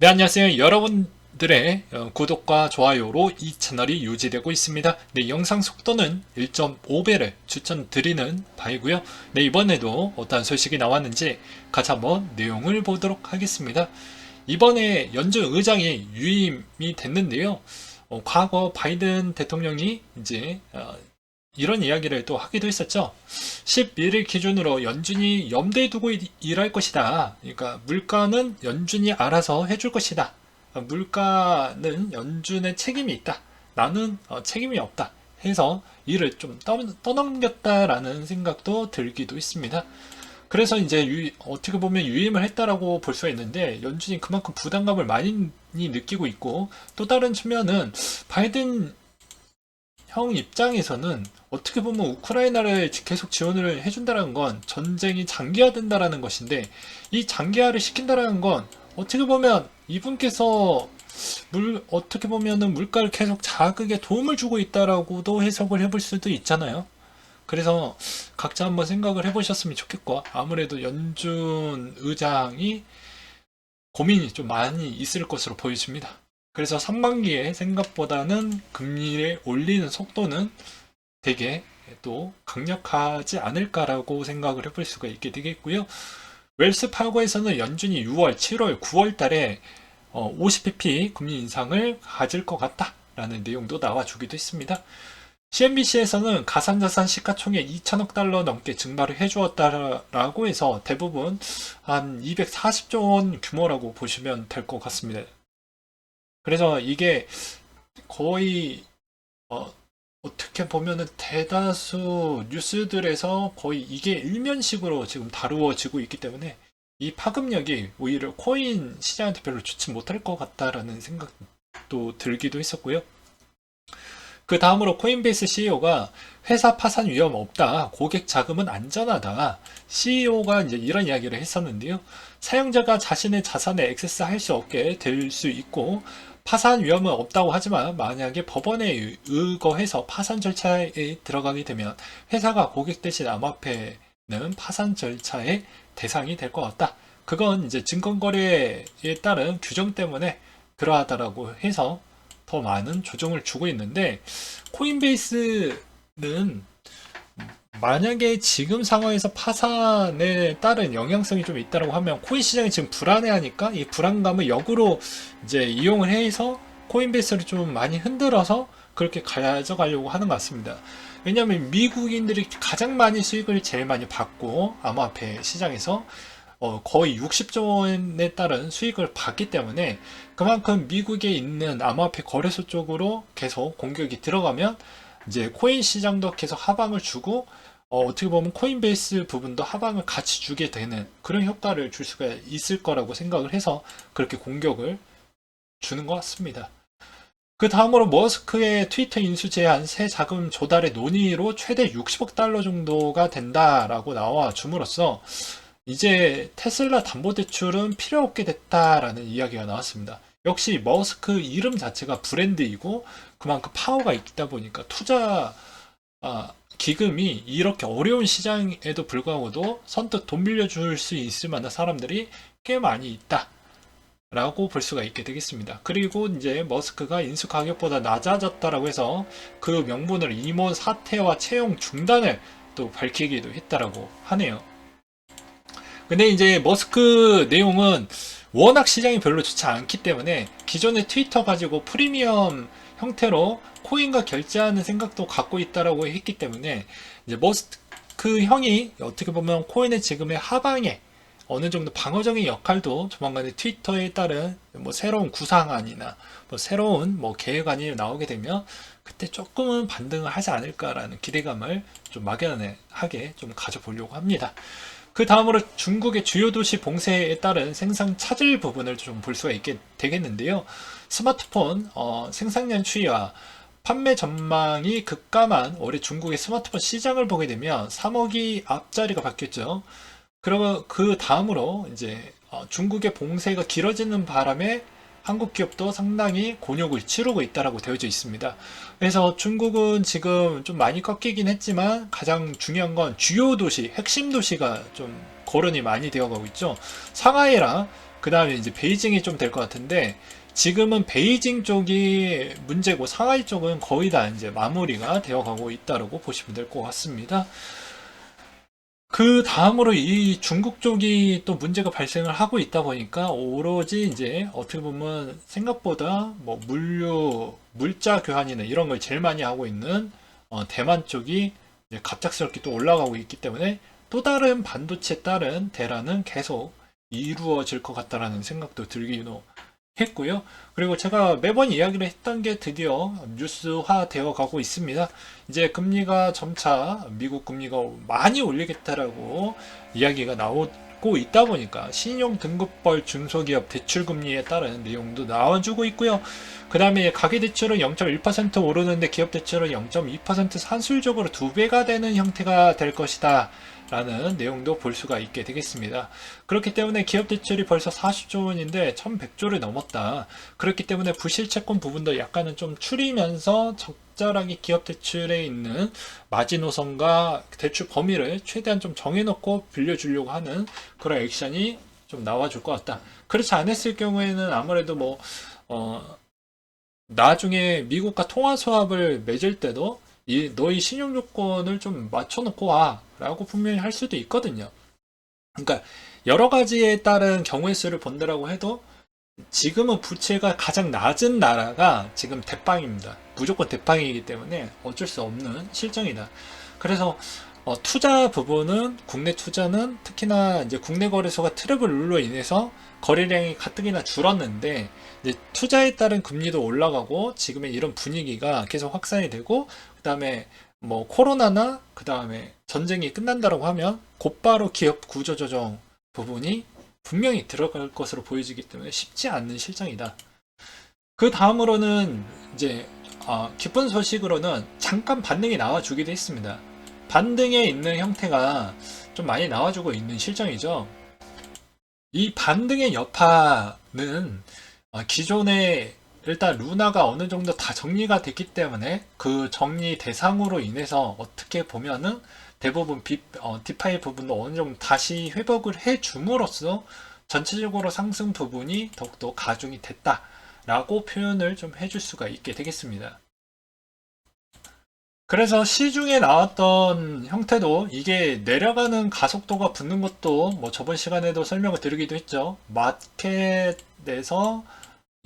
네, 안녕하세요. 여러분들의 어, 구독과 좋아요로 이 채널이 유지되고 있습니다. 네, 영상 속도는 1.5배를 추천드리는 바이고요. 네, 이번에도 어떤 소식이 나왔는지 같이 한번 내용을 보도록 하겠습니다. 이번에 연준 의장이 유임이 됐는데요. 어, 과거 바이든 대통령이 이제 어, 이런 이야기를 또 하기도 했었죠. 11일 기준으로 연준이 염두에 두고 일- 일할 것이다. 그러니까 물가는 연준이 알아서 해줄 것이다. 물가는 연준의 책임이 있다. 나는 어, 책임이 없다. 해서 일을 좀 떠, 떠넘겼다라는 생각도 들기도 했습니다. 그래서 이제 유- 어떻게 보면 유임을 했다라고 볼 수가 있는데 연준이 그만큼 부담감을 많이 느끼고 있고 또 다른 측면은 바이든 형 입장에서는 어떻게 보면 우크라이나를 계속 지원을 해준다는 건 전쟁이 장기화된다라는 것인데 이 장기화를 시킨다라는 건 어떻게 보면 이분께서 물 어떻게 보면은 물가를 계속 자극에 도움을 주고 있다라고도 해석을 해볼 수도 있잖아요. 그래서 각자 한번 생각을 해보셨으면 좋겠고 아무래도 연준 의장이 고민이 좀 많이 있을 것으로 보여집니다. 그래서 상반기에 생각보다는 금리를 올리는 속도는 되게 또 강력하지 않을까라고 생각을 해볼 수가 있게 되겠고요. 웰스 파고에서는 연준이 6월, 7월, 9월 달에 50pp 금리 인상을 가질 것 같다라는 내용도 나와주기도 했습니다. CNBC에서는 가상자산 시가총액 2천억 달러 넘게 증발을 해주었다라고 해서 대부분 한 240조 원 규모라고 보시면 될 것 같습니다. 그래서 이게 거의 어, 어떻게 보면은 대다수 뉴스들에서 거의 이게 일면식으로 지금 다루어지고 있기 때문에 이 파급력이 오히려 코인 시장한테 별로 좋지 못할 것 같다라는 생각도 들기도 했었고요. 그 다음으로 코인베이스 CEO가 회사 파산 위험 없다. 고객 자금은 안전하다. CEO가 이제 이런 이야기를 했었는데요. 사용자가 자신의 자산에 액세스 할 수 없게 될 수 있고 파산 위험은 없다고 하지만 만약에 법원에 의거해서 파산 절차에 들어가게 되면 회사가 고객 대신 암호화폐는 파산 절차의 대상이 될 것 같다. 그건 이제 증권거래에 따른 규정 때문에 그러하다라고 해서 더 많은 조정을 주고 있는데 코인베이스는 만약에 지금 상황에서 파산에 따른 영향성이 좀 있다고 하면 코인 시장이 지금 불안해하니까 이 불안감을 역으로 이제 이용을 해서 코인 베이스를 좀 많이 흔들어서 그렇게 가져가려고 하는 것 같습니다. 왜냐하면 미국인들이 가장 많이 수익을 제일 많이 받고 암호화폐 시장에서 어, 거의 60조 원에 따른 수익을 받기 때문에 그만큼 미국에 있는 암호화폐 거래소 쪽으로 계속 공격이 들어가면 이제 코인 시장도 계속 하방을 주고 어, 어떻게 보면 코인베이스 부분도 하방을 같이 주게 되는 그런 효과를 줄 수가 있을 거라고 생각을 해서 그렇게 공격을 주는 것 같습니다. 그 다음으로 머스크의 트위터 인수 제한 새 자금 조달의 논의로 최대 60억 달러 정도가 된다라고 나와 줌으로써 이제 테슬라 담보대출은 필요 없게 됐다라는 이야기가 나왔습니다. 역시 머스크 이름 자체가 브랜드이고 그만큼 파워가 있다 보니까 투자 아, 기금이 이렇게 어려운 시장에도 불구하고도 선뜻 돈 빌려줄 수 있을 만한 사람들이 꽤 많이 있다. 라고 볼 수가 있게 되겠습니다. 그리고 이제 머스크가 인수 가격보다 낮아졌다라고 해서 그 명분을 임원 사퇴와 채용 중단을 또 밝히기도 했다라고 하네요. 근데 이제 머스크 내용은 워낙 시장이 별로 좋지 않기 때문에 기존의 트위터 가지고 프리미엄 형태로 코인과 결제하는 생각도 갖고 있다라고 했기 때문에 이제 머스크 형이 어떻게 보면 코인의 지금의 하방에 어느 정도 방어적인 역할도 조만간에 트위터에 따른 뭐 새로운 구상안이나 뭐 새로운 뭐 계획안이 나오게 되면 그때 조금은 반등을 하지 않을까라는 기대감을 좀 막연하게 좀 가져보려고 합니다. 그 다음으로 중국의 주요 도시 봉쇄에 따른 생산 차질 부분을 좀 볼 수가 있게 되겠는데요. 스마트폰 어, 생산량 추이와 판매 전망이 급감한 올해 중국의 스마트폰 시장을 보게 되면 3억이 앞자리가 바뀌었죠. 그러면 그 다음으로 이제 어, 중국의 봉쇄가 길어지는 바람에 한국 기업도 상당히 곤욕을 치르고 있다라고 되어져 있습니다. 그래서 중국은 지금 좀 많이 꺾이긴 했지만 가장 중요한 건 주요 도시, 핵심 도시가 좀 거론이 많이 되어가고 있죠. 상하이랑 그 다음에 이제 베이징이 좀 될 것 같은데 지금은 베이징 쪽이 문제고 상하이 쪽은 거의 다 이제 마무리가 되어 가고 있다고 보시면 될 것 같습니다. 그 다음으로 이 중국 쪽이 또 문제가 발생을 하고 있다 보니까 오로지 이제 어떻게 보면 생각보다 뭐 물류, 물자 교환이나 이런 걸 제일 많이 하고 있는 어, 대만 쪽이 갑작스럽게 또 올라가고 있기 때문에 또 다른 반도체에 따른 대란은 계속 이루어질 것 같다라는 생각도 들기도 했고요. 그리고 제가 매번 이야기를 했던 게 드디어 뉴스화 되어 가고 있습니다. 이제 금리가 점차 미국 금리가 많이 올리겠다라고 이야기가 나오고 있다 보니까 신용 등급벌 중소기업 대출 금리에 따른 내용도 나와주고 있고요. 그 다음에 가계 대출은 0.1% 오르는데 기업 대출은 0.2% 산술적으로 두 배가 되는 형태가 될 것이다. 라는 내용도 볼 수가 있게 되겠습니다. 그렇기 때문에 기업 대출이 벌써 40조 원인데 1100조를 넘었다. 그렇기 때문에 부실채권 부분도 약간은 좀 줄이면서 적절하게 기업 대출에 있는 마지노선과 대출 범위를 최대한 좀 정해놓고 빌려주려고 하는 그런 액션이 좀 나와줄 것 같다. 그렇지 않았을 경우에는 아무래도 뭐, 어, 나중에 미국과 통화 수합을 맺을 때도 이 너희 신용 조건을 좀 맞춰놓고 와라고 분명히 할 수도 있거든요. 그러니까 여러 가지에 따른 경우의 수를 본다라고 해도 지금은 부채가 가장 낮은 나라가 지금 대빵입니다. 무조건 대빵이기 때문에 어쩔 수 없는 실정이다. 그래서 어, 투자 부분은 국내 투자는 특히나 이제 국내 거래소가 트래블 룰로 인해서 거래량이 가뜩이나 줄었는데 투자에 따른 금리도 올라가고 지금의 이런 분위기가 계속 확산이 되고 그 다음에 뭐 코로나나 그 다음에 전쟁이 끝난다고 하면 곧바로 기업 구조 조정 부분이 분명히 들어갈 것으로 보여지기 때문에 쉽지 않는 실정이다. 그 다음으로는 이제 어, 기쁜 소식으로는 잠깐 반등이 나와주기도 했습니다. 반등에 있는 형태가 좀 많이 나와주고 있는 실정이죠. 이 반등의 여파는 어, 기존에 일단 루나가 어느 정도 다 정리가 됐기 때문에 그 정리 대상으로 인해서 어떻게 보면은 대부분 비, 어, 디파이 부분도 어느 정도 다시 회복을 해 줌으로써 전체적으로 상승 부분이 더욱더 가중이 됐다 라고 표현을 좀 해줄 수가 있게 되겠습니다. 그래서 시중에 나왔던 형태도 이게 내려가는 가속도가 붙는 것도 뭐 저번 시간에도 설명을 드리기도 했죠. 마켓에서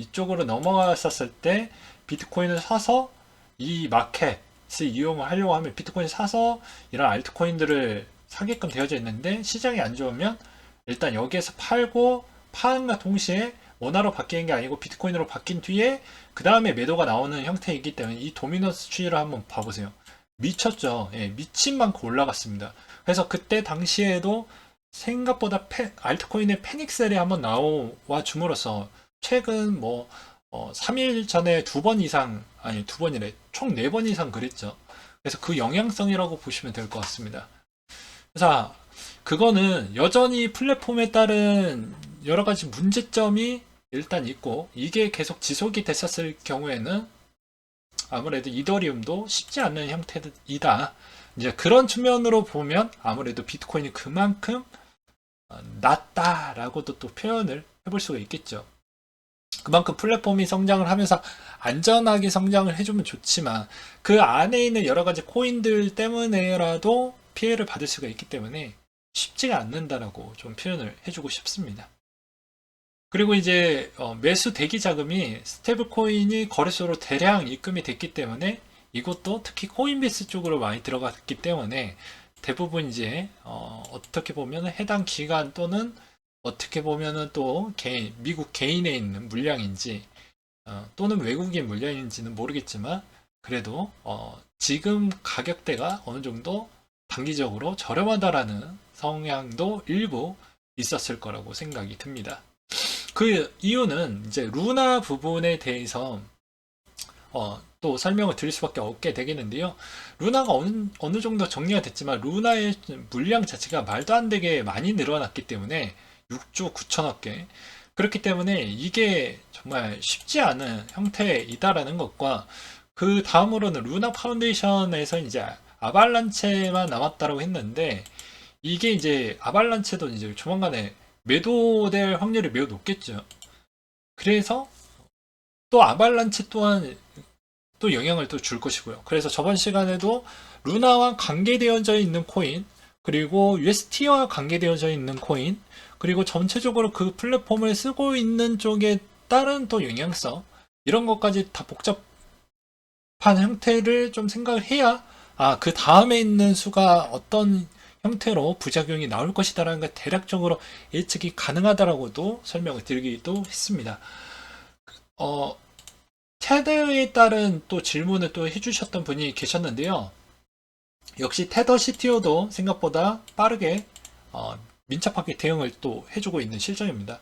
이쪽으로 넘어갔었을 때 비트코인을 사서 이 마켓을 이용을 하려고 하면 비트코인 사서 이런 알트코인들을 사게끔 되어져 있는데 시장이 안 좋으면 일단 여기에서 팔고 파는과 동시에 원화로 바뀌는 게 아니고 비트코인으로 바뀐 뒤에 그 다음에 매도가 나오는 형태이기 때문에 이 도미너스 추이를 한번 봐보세요. 미쳤죠. 예, 미친 만큼 올라갔습니다. 그래서 그때 당시에도 생각보다 페, 알트코인의 패닉셀이 한번 나와 줌으로써 최근 뭐 어, 3일 전에 두 번 이상 아니 두 번이래 총 네 번 이상 그랬죠. 그래서 그 영향성이라고 보시면 될 것 같습니다. 그래서 그거는 여전히 플랫폼에 따른 여러 가지 문제점이 일단 있고 이게 계속 지속이 됐었을 경우에는 아무래도 이더리움도 쉽지 않은 형태이다. 이제 그런 측면으로 보면 아무래도 비트코인이 그만큼 어, 낫다라고도 또 표현을 해볼 수가 있겠죠. 그만큼 플랫폼이 성장을 하면서 안전하게 성장을 해주면 좋지만 그 안에 있는 여러 가지 코인들 때문에라도 피해를 받을 수가 있기 때문에 쉽지가 않는다라고 좀 표현을 해주고 싶습니다. 그리고 이제 어, 매수 대기 자금이 스테이블 코인이 거래소로 대량 입금이 됐기 때문에 이것도 특히 코인베이스 쪽으로 많이 들어갔기 때문에 대부분 이제 어, 떻게 보면 해당 기간 또는 어떻게 보면은 또 개인, 미국 개인에 있는 물량인지 어, 또는 외국인 물량인지는 모르겠지만 그래도 어, 지금 가격대가 어느 정도 단기적으로 저렴하다라는 성향도 일부 있었을 거라고 생각이 듭니다. 그 이유는 이제 루나 부분에 대해서 어, 또 설명을 드릴 수밖에 없게 되겠는데요. 루나가 어느, 어느 정도 정리가 됐지만 루나의 물량 자체가 말도 안 되게 많이 늘어났기 때문에 6조 9천억 개. 그렇기 때문에 이게 정말 쉽지 않은 형태이다라는 것과 그 다음으로는 루나 파운데이션에서 이제 아발란체만 남았다라고 했는데 이게 이제 아발란체도 이제 조만간에 매도될 확률이 매우 높겠죠. 그래서 또 아발란치 또한 또 영향을 또 줄 것이고요. 그래서 저번 시간에도 루나와 관계되어져 있는 코인, 그리고 UST와 관계되어져 있는 코인, 그리고 전체적으로 그 플랫폼을 쓰고 있는 쪽에 따른 또 영향성, 이런 것까지 다 복잡한 형태를 좀 생각을 해야, 아, 그 다음에 있는 수가 어떤 형태로 부작용이 나올 것이다라는 걸 대략적으로 예측이 가능하다라고도 설명을 드리기도 했습니다. 어, 테더에 따른 또 질문을 또 해주셨던 분이 계셨는데요. 역시 테더 CTO도 생각보다 빠르게 어, 민첩하게 대응을 또 해주고 있는 실정입니다.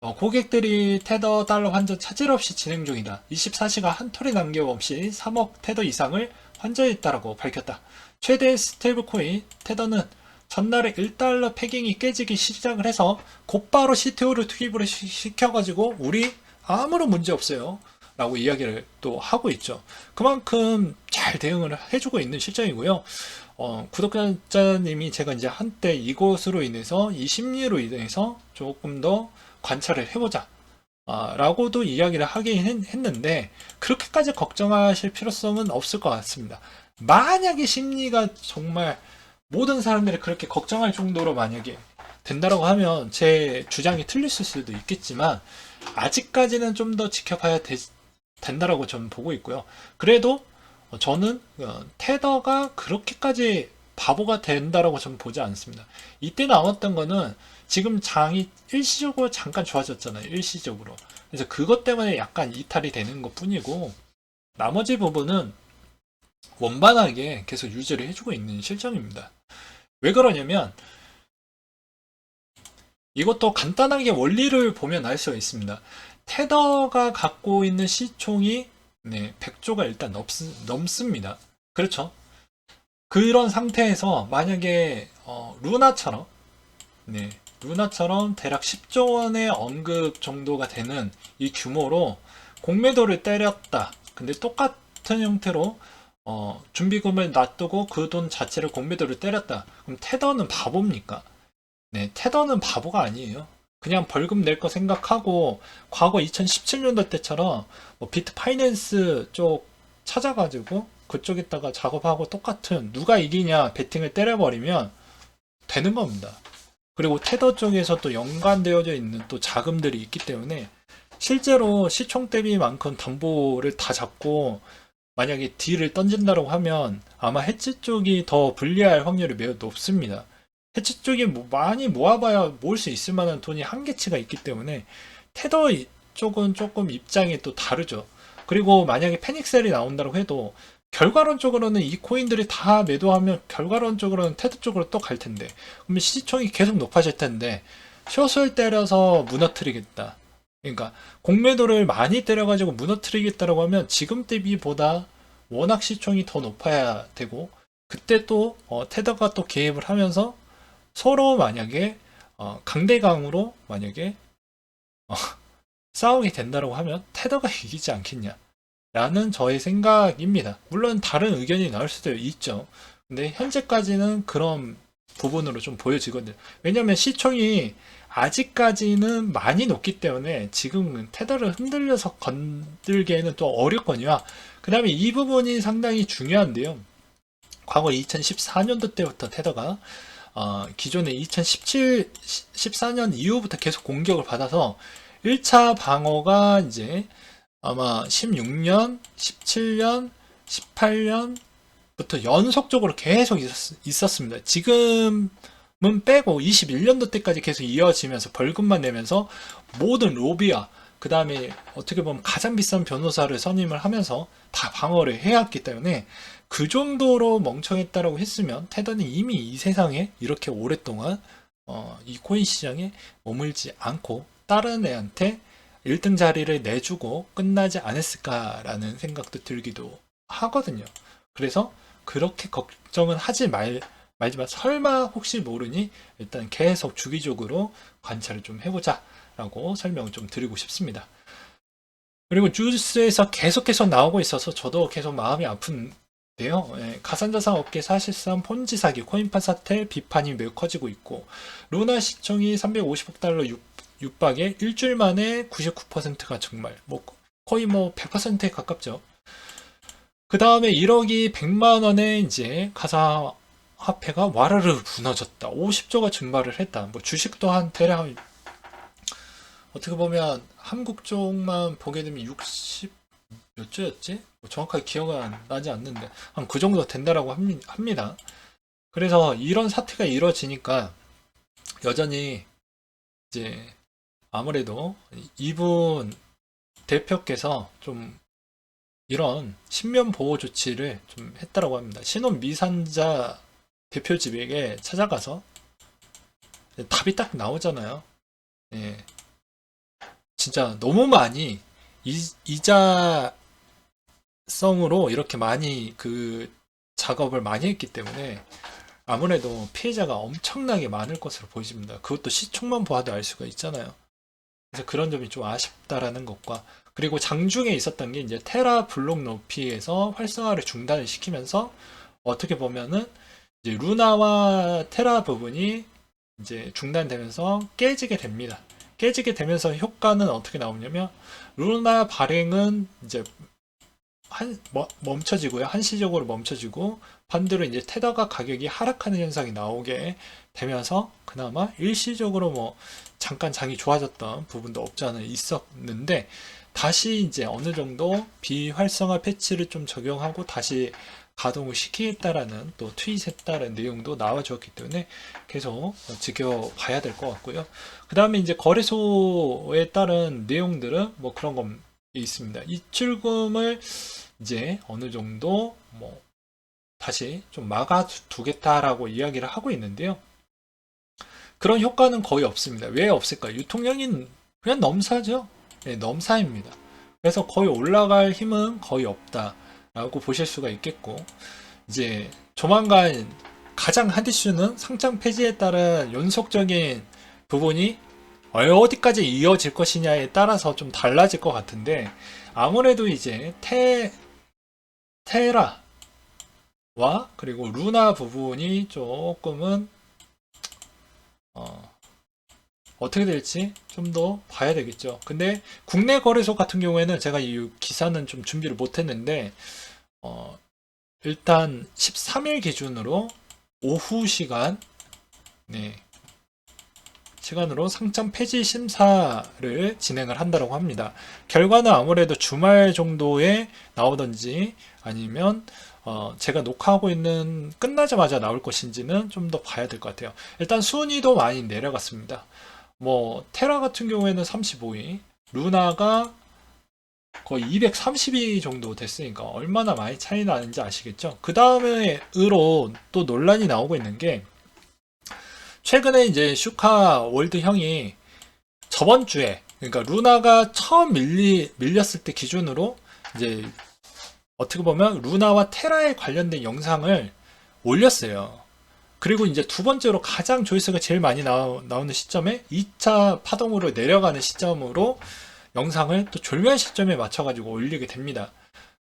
어, 고객들이 테더 달러 환전 차질 없이 진행 중이다. 24시간 한 톨이 남김 없이 3억 테더 이상을 환전했다라고 밝혔다. 최대 스테이블코인 테더는 전날에 1달러 패깅이 깨지기 시작을 해서 곧바로 CTO를 투입을 시- 시켜가지고 우리 아무런 문제 없어요. 라고 이야기를 또 하고 있죠. 그만큼 잘 대응을 해주고 있는 실정이고요. 어, 구독자님이 제가 이제 한때 이것으로 인해서 이 심리로 인해서 조금 더 관찰을 해보자. 아, 라고도 이야기를 하긴 했, 했는데 그렇게까지 걱정하실 필요성은 없을 것 같습니다. 만약에 심리가 정말 모든 사람들이 그렇게 걱정할 정도로 만약에 된다라고 하면 제 주장이 틀릴 수도 있겠지만 아직까지는 좀 더 지켜봐야 되- 된다라고 저는 보고 있고요. 그래도 어, 저는 어, 테더가 그렇게까지 바보가 된다라고 저는 보지 않습니다. 이때 나왔던 거는 지금 장이 일시적으로 잠깐 좋아졌잖아요. 일시적으로. 그래서 그것 때문에 약간 이탈이 되는 것 뿐이고 나머지 부분은 원만하게 계속 유지를 해주고 있는 실정입니다. 왜 그러냐면 이것도 간단하게 원리를 보면 알 수가 있습니다. 테더가 갖고 있는 시총이 네, 100조가 일단 넘, 넘습니다. 그렇죠? 그런 상태에서 만약에 어, 루나처럼 네, 루나처럼 대략 10조 원의 언급 정도가 되는 이 규모로 공매도를 때렸다. 근데 똑같은 형태로 어, 준비금을 놔두고 그 돈 자체를 공매도를 때렸다. 그럼 테더는 바보입니까? 네, 테더는 바보가 아니에요. 그냥 벌금 낼 거 생각하고 과거 2017년도 때처럼 뭐 비트 파이낸스 쪽 찾아가지고 그쪽에다가 작업하고 똑같은 누가 이기냐 배팅을 때려버리면 되는 겁니다. 그리고 테더 쪽에서 또 연관되어져 있는 또 자금들이 있기 때문에 실제로 시총 대비만큼 담보를 다 잡고 만약에 딜을 던진다고 하면 아마 해치 쪽이 더 불리할 확률이 매우 높습니다. 해치 쪽이 뭐 많이 모아봐야 모을 수 있을 만한 돈이 한계치가 있기 때문에 테더 이- 쪽은 조금 입장이 또 다르죠. 그리고 만약에 패닉셀이 나온다고 해도 결과론적으로는 이 코인들이 다 매도하면 결과론적으로는 테드 쪽으로 또 갈 텐데 그러면 시총이 계속 높아질 텐데 숏을 때려서 무너뜨리겠다. 그러니까 공매도를 많이 때려가지고 무너뜨리겠다라고 하면 지금 대비보다 워낙 시총이 더 높아야 되고 그때 또 어, 테더가 또 개입을 하면서 서로 만약에 어, 강대강으로 만약에 어, 싸우게 된다고 하면 테더가 이기지 않겠냐 라는 저의 생각입니다. 물론 다른 의견이 나올 수도 있죠. 근데 현재까지는 그런 부분으로 좀 보여지거든요. 왜냐면 시총이 아직까지는 많이 높기 때문에 지금 테더를 흔들려서 건들기에는 또 어렵거든요. 그 다음에 이 부분이 상당히 중요한데요. 과거 2014년도 때부터 테더가 어, 기존에 2017, 14년 이후부터 계속 공격을 받아서 1차 방어가 이제 아마 16년, 17년, 18년부터 연속적으로 계속 있었, 습니다. 지금은 빼고 21년도 때까지 계속 이어지면서 벌금만 내면서 모든 로비와 그 다음에 어떻게 보면 가장 비싼 변호사를 선임을 하면서 다 방어를 해왔기 때문에 그 정도로 멍청했다라고 했으면 테더는 이미 이 세상에 이렇게 오랫동안 어, 이 코인 시장에 머물지 않고 다른 애한테 1등 자리를 내주고 끝나지 않았을까라는 생각도 들기도 하거든요. 그래서 그렇게 걱정은 하지 말, 말지만 설마 혹시 모르니 일단 계속 주기적으로 관찰을 좀 해보자 라고 설명을 좀 드리고 싶습니다. 그리고 주스에서 계속해서 나오고 있어서 저도 계속 마음이 아픈 돼요. 예, 가상자산 업계 사실상 폰지 사기, 코인판 사태 비판이 매우 커지고 있고 루나 시총이 350억 달러 육, 육박에 일주일 만에 99%가 정말 뭐 거의 뭐 100%에 가깝죠. 그 다음에 1억이 100만 원에 이제 가상 화폐가 와르르 무너졌다. 50조가 증발을 했다. 뭐 주식도 한 대략 어떻게 보면 한국 쪽만 보게 되면 60 몇 조였지? 뭐 정확하게 기억은 나지 않는데 한 그 정도 된다라고 합니- 합니다. 그래서 이런 사태가 이루어지니까 여전히 이제 아무래도 이분 대표께서 좀 이런 신변 보호 조치를 좀 했다라고 합니다. 신혼 미산자 대표 집에게 찾아가서 답이 딱 나오잖아요. 예. 진짜 너무 많이 이, 이자 성으로 이렇게 많이 그 작업을 많이 했기 때문에 아무래도 피해자가 엄청나게 많을 것으로 보입니다. 그것도 시총만 보아도 알 수가 있잖아요. 그래서 그런 점이 좀 아쉽다라는 것과 그리고 장중에 있었던 게 이제 테라 블록 높이에서 활성화를 중단을 시키면서 어떻게 보면은 이제 루나와 테라 부분이 이제 중단되면서 깨지게 됩니다. 깨지게 되면서 효과는 어떻게 나오냐면 루나 발행은 이제 한 멈- 멈춰지고요. 한시적으로 멈춰지고 반대로 이제 테더가 가격이 하락하는 현상이 나오게 되면서 그나마 일시적으로 뭐 잠깐 장이 좋아졌던 부분도 없지 않아 있었는데 다시 이제 어느 정도 비활성화 패치를 좀 적용하고 다시 가동을 시키겠다라는 또 트윗했다는 내용도 나와주었기 때문에 계속 지켜봐야 될 것 같고요. 그 다음에 이제 거래소에 따른 내용들은 뭐 그런 건 있습니다. 입출금을 이제 어느 정도 뭐 다시 좀 막아 두겠다라고 이야기를 하고 있는데요. 그런 효과는 거의 없습니다. 왜 없을까요? 유통량이 그냥 넘사죠. 네, 넘사입니다. 그래서 거의 올라갈 힘은 거의 없다라고 보실 수가 있겠고, 이제 조만간 가장 한 이슈는 상장 폐지에 따른 연속적인 부분이 어디까지 이어질 것이냐에 따라서 좀 달라질 것 같은데, 아무래도 이제 테, 테라와 그리고 루나 부분이 조금은 어, 어떻게 될지 좀 더 봐야 되겠죠. 근데 국내 거래소 같은 경우에는 제가 이 기사는 좀 준비를 못 했는데 어, 일단 13일 기준으로 오후 시간 네, 시간으로 상장 폐지 심사를 진행을 한다고 합니다. 결과는 아무래도 주말 정도에 나오든지 아니면 어, 제가 녹화하고 있는 끝나자마자 나올 것인지는 좀 더 봐야 될 것 같아요. 일단 순위도 많이 내려갔습니다. 뭐 테라 같은 경우에는 35위, 루나가 거의 230위 정도 됐으니까 얼마나 많이 차이 나는지 아시겠죠? 그 다음에으로 또 논란이 나오고 있는 게 최근에 이제 슈카 월드 형이 저번 주에 그러니까 루나가 처음 밀리, 밀렸을 때 기준으로 이제 어떻게 보면 루나와 테라에 관련된 영상을 올렸어요. 그리고 이제 두 번째로 가장 조회수가 제일 많이 나오, 나오는 시점에 2차 파동으로 내려가는 시점으로 영상을 또 졸묘한 시점에 맞춰가지고 올리게 됩니다.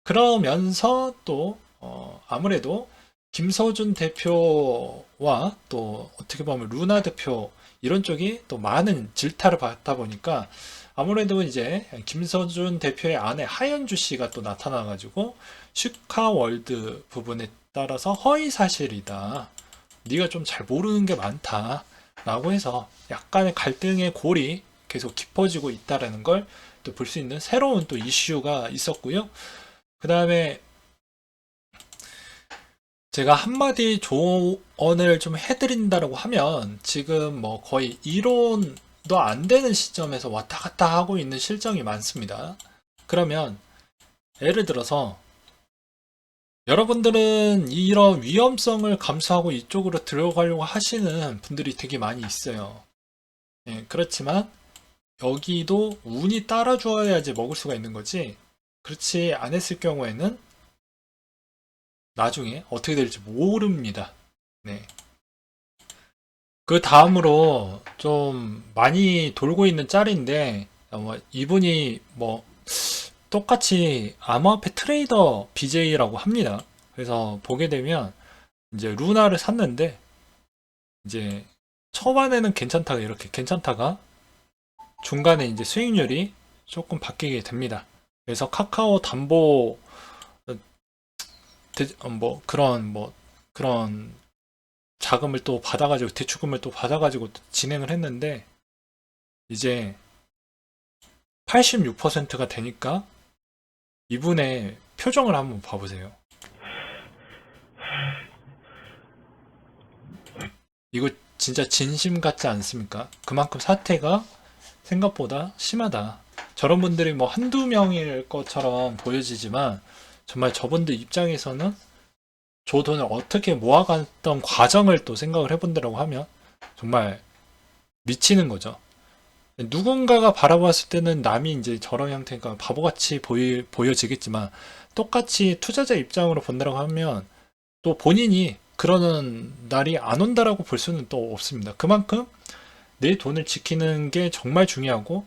그러면서 또 어, 아무래도 김서준 대표 와 또 어떻게 보면 루나 대표 이런 쪽이 또 많은 질타를 받다 보니까 아무래도 이제 김서준 대표의 아내 하연주 씨가 또 나타나가지고 슈카월드 부분에 따라서 허위 사실이다. 네가 좀 잘 모르는 게 많다. 라고 해서 약간의 갈등의 골이 계속 깊어지고 있다라는 걸 또 볼 수 있는 새로운 또 이슈가 있었고요. 그 다음에 제가 한마디 조언을 좀 해드린다라고 하면 지금 뭐 거의 이론도 안 되는 시점에서 왔다 갔다 하고 있는 실정이 많습니다. 그러면 예를 들어서 여러분들은 이런 위험성을 감수하고 이쪽으로 들어가려고 하시는 분들이 되게 많이 있어요. 예, 그렇지만 여기도 운이 따라주어야지 먹을 수가 있는 거지. 그렇지 않았을 경우에는 나중에 어떻게 될지 모릅니다. 네. 그 다음으로 좀 많이 돌고 있는 짤인데 어, 이분이 뭐 똑같이 암호화폐 트레이더 BJ라고 합니다. 그래서 보게 되면 이제 루나를 샀는데 이제 초반에는 괜찮다가 이렇게 괜찮다가 중간에 이제 수익률이 조금 바뀌게 됩니다. 그래서 카카오 담보 뭐 그런 뭐 그런 자금을 또 받아가지고 대출금을 또 받아가지고 또 진행을 했는데 이제 86%가 되니까 이분의 표정을 한번 봐보세요. 이거 진짜 진심 같지 않습니까? 그만큼 사태가 생각보다 심하다. 저런 분들이 뭐 한두 명일 것처럼 보여지지만 정말 저분들 입장에서는 저 돈을 어떻게 모아갔던 과정을 또 생각을 해본다라고 하면 정말 미치는 거죠. 누군가가 바라봤을 때는 남이 이제 저런 형태가 바보같이 보이, 보여지겠지만 똑같이 투자자 입장으로 본다라고 하면 또 본인이 그러는 날이 안 온다라고 볼 수는 또 없습니다. 그만큼 내 돈을 지키는 게 정말 중요하고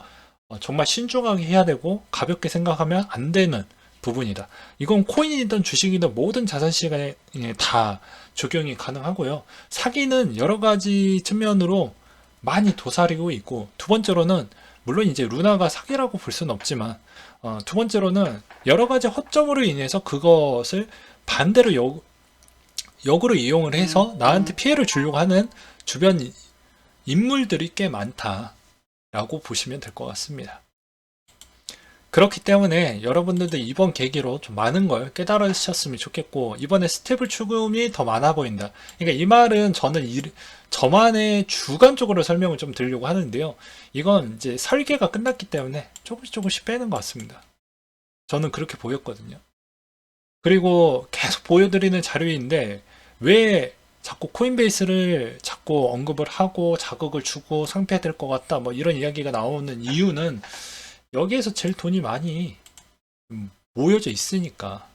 어, 정말 신중하게 해야 되고 가볍게 생각하면 안 되는 부분이다. 이건 코인이든 주식이든 모든 자산 시간에 다 적용이 가능하고요. 사기는 여러 가지 측면으로 많이 도사리고 있고 두 번째로는 물론 이제 루나가 사기라고 볼 수는 없지만 어, 두 번째로는 여러 가지 허점으로 인해서 그것을 반대로 역, 역으로 이용을 해서 나한테 피해를 주려고 하는 주변 이- 인물들이 꽤 많다라고 보시면 될 것 같습니다. 그렇기 때문에 여러분들도 이번 계기로 좀 많은 걸 깨달으셨으면 좋겠고 이번에 스테이블 추금이 더 많아 보인다. 그러니까 이 말은 저는 이, 저만의 주관적으로 설명을 좀 드리려고 하는데요. 이건 이제 설계가 끝났기 때문에 조금씩 조금씩 빼는 것 같습니다. 저는 그렇게 보였거든요. 그리고 계속 보여드리는 자료인데 왜 자꾸 코인베이스를 자꾸 언급을 하고 자극을 주고 상폐될 것 같다 뭐 이런 이야기가 나오는 이유는 여기에서 제일 돈이 많이 음, 모여져 있으니까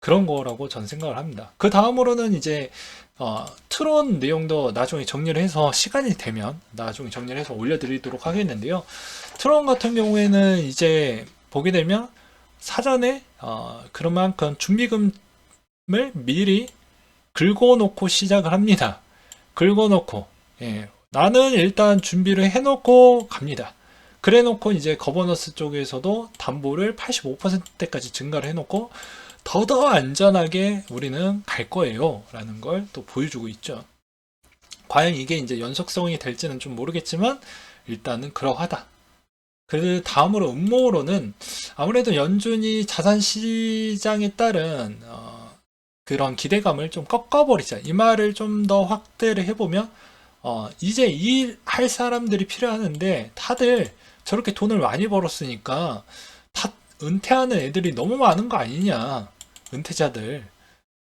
그런 거라고 전 생각을 합니다. 그 다음으로는 이제 어, 트론 내용도 나중에 정리를 해서 시간이 되면 나중에 정리를 해서 올려드리도록 하겠는데요. 트론 같은 경우에는 이제 보게 되면 사전에 어, 그런 만큼 준비금을 미리 긁어놓고 시작을 합니다. 긁어놓고 예, 나는 일단 준비를 해놓고 갑니다. 그래놓고 이제 거버넌스 쪽에서도 담보를 85%대까지 증가를 해놓고 더더 안전하게 우리는 갈 거예요. 라는 걸 또 보여주고 있죠. 과연 이게 이제 연속성이 될지는 좀 모르겠지만 일단은 그러하다. 그 다음으로 음모로는 아무래도 연준이 자산 시장에 따른 어, 그런 기대감을 좀 꺾어버리자. 이 말을 좀 더 확대를 해보면 어, 이제 일 할 사람들이 필요하는데 다들 저렇게 돈을 많이 벌었으니까 다 은퇴하는 애들이 너무 많은 거 아니냐. 은퇴자들.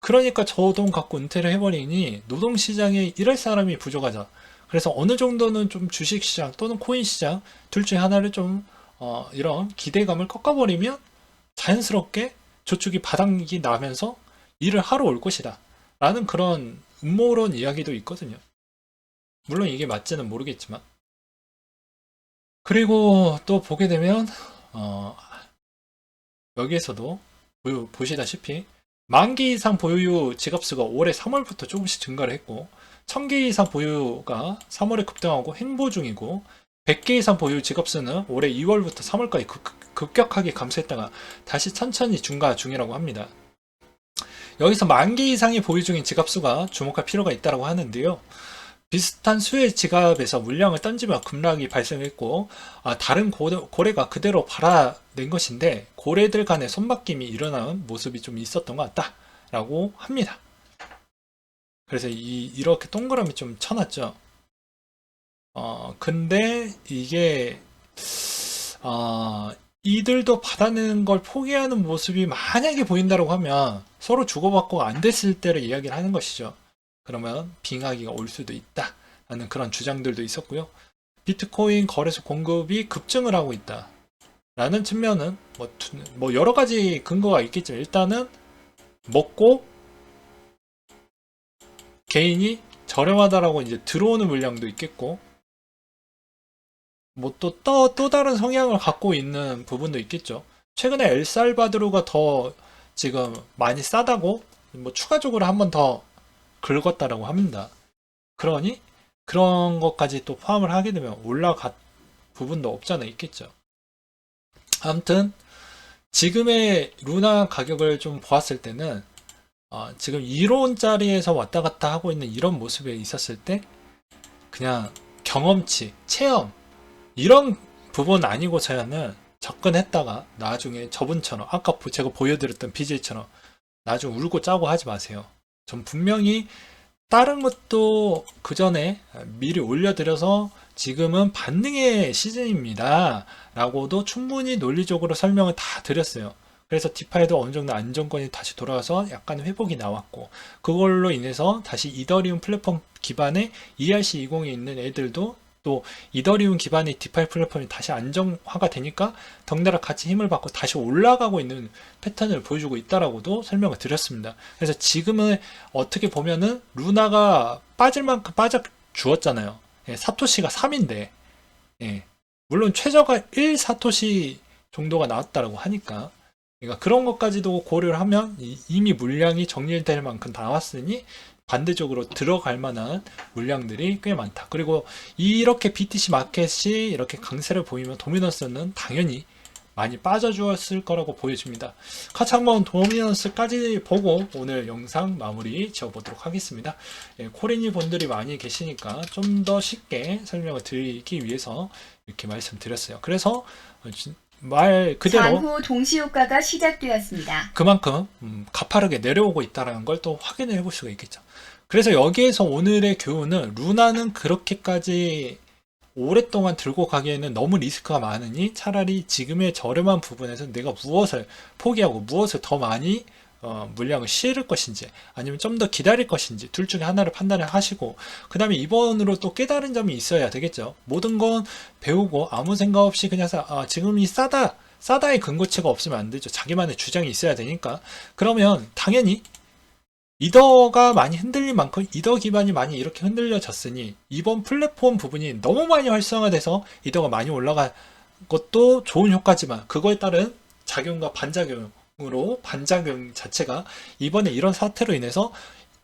그러니까 저 돈 갖고 은퇴를 해버리니 노동시장에 일할 사람이 부족하자. 그래서 어느 정도는 좀 주식시장 또는 코인시장 둘 중에 하나를 좀 어, 이런 기대감을 꺾어버리면 자연스럽게 저축이 바닥이 나면서 일을 하러 올 것이다. 라는 그런 음모론 이야기도 있거든요. 물론 이게 맞지는 모르겠지만. 그리고 또 보게 되면, 어, 여기에서도 보- 보시다시피 만개 이상 보유 지갑수가 올해 3월부터 조금씩 증가를 했고 1000개 이상 보유가 3월에 급등하고 횡보 중이고 100개 이상 보유 지갑수는 올해 2월부터 3월까지 급, 급격하게 감소했다가 다시 천천히 증가 중이라고 합니다. 여기서 만개 이상의 보유 중인 지갑수가 주목할 필요가 있다고 하는데요. 비슷한 수의 지갑에서 물량을 던지며 급락이 발생했고 아, 다른 고래, 고래가 그대로 발아낸 것인데 고래들 간의 손바뀜이 일어나는 모습이 좀 있었던 것 같다 라고 합니다. 그래서 이, 이렇게 동그라미 좀 쳐놨죠. 어, 근데 이게 어, 이들도 받아내는 걸 포기하는 모습이 만약에 보인다고 하면 서로 주고받고 안 됐을 때를 이야기를 하는 것이죠. 그러면 빙하기가 올 수도 있다. 라는 그런 주장들도 있었고요. 비트코인 거래소 공급이 급증을 하고 있다. 라는 측면은 뭐, 투- 뭐 여러 가지 근거가 있겠죠. 일단은 먹고 개인이 저렴하다라고 이제 들어오는 물량도 있겠고 뭐 또 또 또 다른 성향을 갖고 있는 부분도 있겠죠. 최근에 엘살바도르가 더 지금 많이 싸다고 뭐 추가적으로 한번 더 긁었다라고 합니다. 그러니 그런 것까지 또 포함을 하게 되면 올라갈 부분도 없잖아 있겠죠. 아무튼 지금의 루나 가격을 좀 보았을 때는 어, 지금 2론짜리에서 왔다 갔다 하고 있는 이런 모습에 있었을 때 그냥 경험치, 체험 이런 부분 아니고서야는 접근했다가 나중에 저분처럼 아까 보- 제가 보여드렸던 BJ처럼 나중에 울고 짜고 하지 마세요. 전 분명히 다른 것도 그 전에 미리 올려드려서 지금은 반등의 시즌입니다. 라고도 충분히 논리적으로 설명을 다 드렸어요. 그래서 디파이도 어느 정도 안정권이 다시 돌아와서 약간 회복이 나왔고, 그걸로 인해서 다시 이더리움 플랫폼 기반의 ERC20에 있는 애들도 또 이더리움 기반의 디파이 플랫폼이 다시 안정화가 되니까 덩달아 같이 힘을 받고 다시 올라가고 있는 패턴을 보여주고 있다라고도 설명을 드렸습니다. 그래서 지금은 어떻게 보면은 루나가 빠질 만큼 빠져 주었잖아요. 예, 사토시가 3인데, 예, 물론 최저가 1 사토시 정도가 나왔다라고 하니까, 그러니까 그런 것까지도 고려를 하면 이- 이미 물량이 정리될 만큼 나왔으니 반대적으로 들어갈 만한 물량들이 꽤 많다. 그리고 이렇게 BTC 마켓이 이렇게 강세를 보이면 도미넌스는 당연히 많이 빠져주었을 거라고 보여집니다. 한번 도미넌스까지 보고 오늘 영상 마무리 지어보도록 하겠습니다. 예, 코리니 분들이 많이 계시니까 좀 더 쉽게 설명을 드리기 위해서 이렇게 말씀드렸어요. 그래서 어, 진- 말 그대로 장후 동시 효과가 시작되었습니다. 그만큼 음, 가파르게 내려오고 있다는 걸 또 확인을 해볼 수가 있겠죠. 그래서 여기에서 오늘의 교훈은 루나는 그렇게까지 오랫동안 들고 가기에는 너무 리스크가 많으니 차라리 지금의 저렴한 부분에서 내가 무엇을 포기하고 무엇을 더 많이 어, 물량을 실을 것인지 아니면 좀 더 기다릴 것인지 둘 중에 하나를 판단을 하시고 그 다음에 이번으로 또 깨달은 점이 있어야 되겠죠. 모든 건 배우고 아무 생각 없이 그냥 사, 아, 지금이 싸다 싸다의 근거치가 없으면 안 되죠. 자기만의 주장이 있어야 되니까. 그러면 당연히 이더가 많이 흔들린 만큼 이더 기반이 많이 이렇게 흔들려졌으니 이번 플랫폼 부분이 너무 많이 활성화돼서 이더가 많이 올라간 것도 좋은 효과지만 그거에 따른 작용과 반작용 으로 반작용 자체가 이번에 이런 사태로 인해서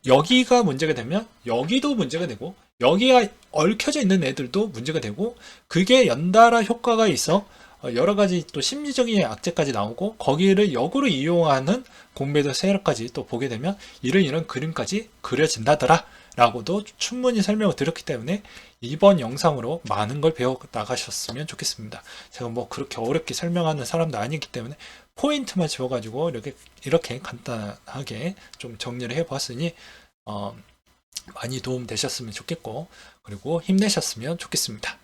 여기가 문제가 되면 여기도 문제가 되고 여기가 얽혀져 있는 애들도 문제가 되고 그게 연달아 효과가 있어 어, 여러 가지 또 심리적인 악재까지 나오고 거기를 역으로 이용하는 공매도 세력까지 또 보게 되면 이런 이런 그림까지 그려진다더라 라고도 충분히 설명을 드렸기 때문에 이번 영상으로 많은 걸 배워 나가셨으면 좋겠습니다. 제가 뭐 그렇게 어렵게 설명하는 사람도 아니기 때문에 포인트만 집어가지고 이렇게 이렇게 간단하게 좀 정리를 해보았으니 어, 많이 도움 되셨으면 좋겠고 그리고 힘내셨으면 좋겠습니다.